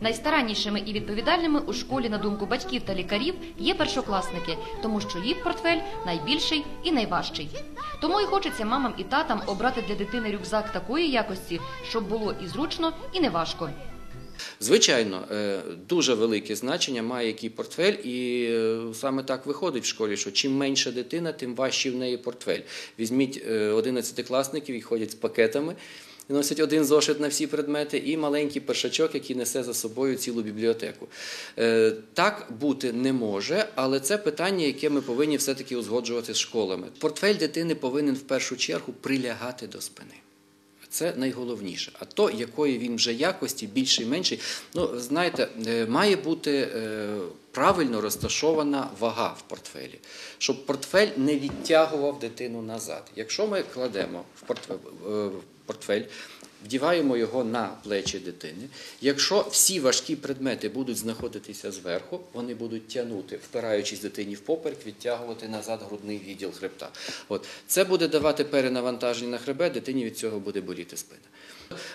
Найстараннішими і відповідальними у школі, на думку батьків та лікарів, є першокласники, тому що їх портфель найбільший і найважчий. Тому і хочеться мамам і татам обрати для дитини рюкзак такої якості, щоб було і зручно, і не важко. Звичайно, е, дуже велике значення має який портфель, і е, саме так виходить в школі, що чим менша дитина, тим важчий в неї портфель. Візьміть е, 11-класників, які ходять з пакетами. Носять один зошит на всі предмети і маленький першачок, який несе за собою цілу бібліотеку. Е, Так бути не може, але це питання, яке ми повинні все-таки узгоджувати з школами. Портфель дитини повинен в першу чергу прилягати до спини. Це найголовніше. А то, якої він вже якості, більший, менший, ну знаєте, е, має бути е, правильно розташована вага в портфелі, щоб портфель не відтягував дитину назад. Якщо ми кладемо в портфель вдіваємо його на плечі дитини. Якщо всі важкі предмети будуть знаходитися зверху, вони будуть тягнути, впираючись дитині в поперек, відтягувати назад грудний відділ хребта. От це буде давати перенавантаження на хребет, дитині від цього буде боліти спина.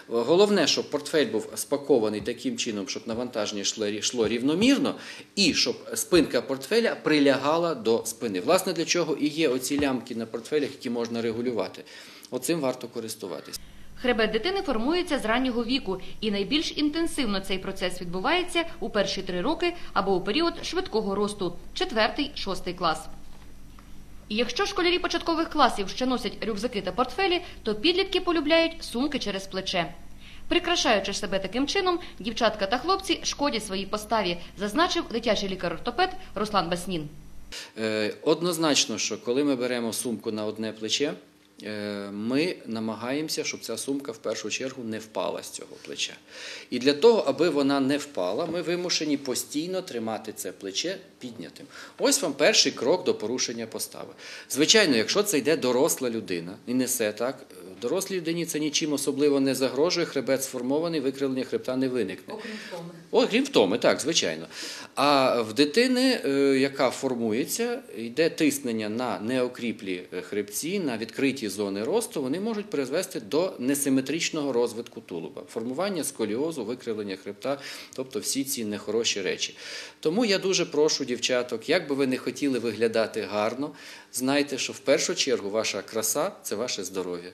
Головне, щоб портфель був спакований таким чином, щоб навантаження йшло, рівномірно, і щоб спинка портфеля прилягала до спини. Власне, для чого і є оці лямки на портфелях, які можна регулювати. Оцим варто користуватися. Хребет дитини формується з раннього віку, і найбільш інтенсивно цей процес відбувається у перші три роки або у період швидкого росту четвертий, шостий клас. І якщо школярі початкових класів ще носять рюкзаки та портфелі, то підлітки полюбляють сумки через плече. Прикрашаючи себе таким чином, дівчатка та хлопці шкодять своїй поставі, зазначив дитячий лікар-ортопед Руслан Баснін. Е, Однозначно, що коли ми беремо сумку на одне плече, ми намагаємося, щоб ця сумка в першу чергу не впала з цього плеча. І для того, аби вона не впала, ми вимушені постійно тримати це плече піднятим. Ось вам перший крок до порушення постави. Звичайно, якщо це йде доросла людина і несе так, е, дорослій людині це нічим особливо не загрожує, хребет сформований, викривлення хребта не виникне. Окрім втоми. Окрім втоми, так, звичайно. А в дитини, е, яка формується, йде тиснення на неокріплі е, хребці, на відкриті зони росту, вони можуть призвести до несиметричного розвитку тулуба, формування сколіозу, викривлення хребта, тобто всі ці нехороші речі. Тому я дуже прошу дівчаток, як би ви не хотіли виглядати гарно, знайте, що в першу чергу ваша краса це ваше здоров'я.